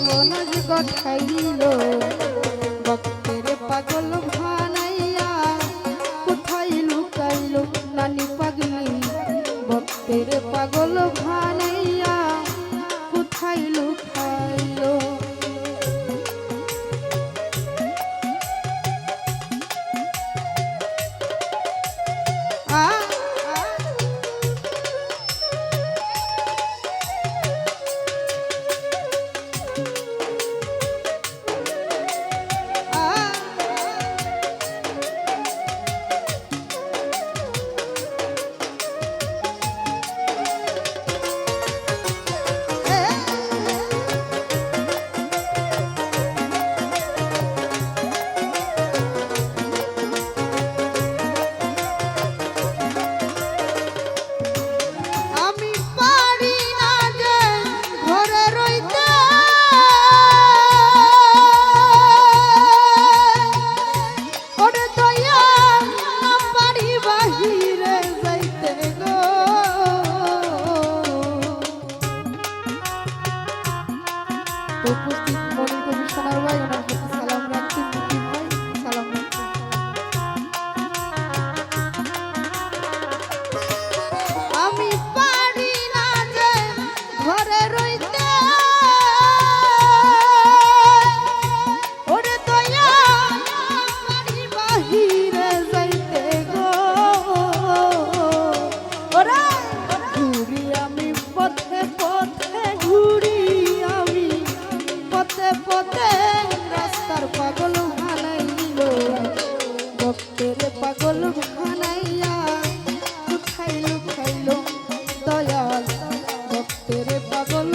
সর্বনাশ কথাইল ভক্তের পাগল ভানাইয়া কোথায় লুকাইল নানি পাগলি। ভক্তের পাগল ভানাইয়া পাগল